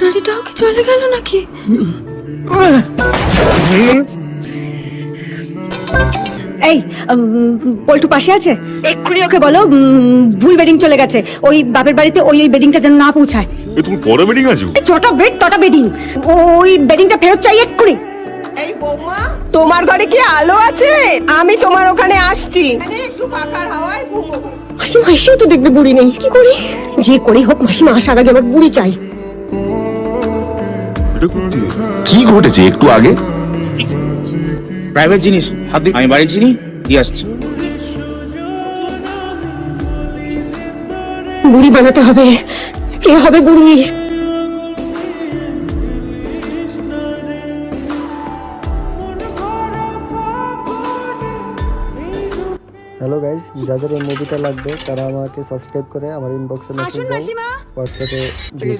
লটারিটাও কি চলে গেল নাকি? এই পল্টু পাশে আছে? এক্ষুনি ওকে বলো ভুল বেডিং চলে গেছে। ওই বাপের বাড়িতে ওই ওই বেডিংটা যেন না পৌঁছায়। এ তুমি পরে মিটিং আছো? এই বেড তটা বেডিং। ওই বেডিংটা ফেরত চাই এক্ষুনি। এই বৌমা তোমার ঘরে কি আলো আছে? আমি তোমার ওখানে আসছি। একটু হাওয়ায় ঘুমোবো। মাসিমা এসেও তো দেখবে বুড়ি নেই। কি করি? যে করেই হোক মাসিমা আসার আগে আমার বুড়ি চাই। কি ঘটেছে একটু আগে? প্রাইভেট জিনিস হাত আমি বাড়ি চিনি দিয়ে আসছি। বুড়ি বানাতে হবে। কে হবে বুড়ি? হ্যালো গাইজ যাদের এই মুভিটা লাগবে তারা আমাকে সাবস্ক্রাইব করে আমার ইনবক্সে মেসেজ দাও হোয়াটসঅ্যাপে দিয়ে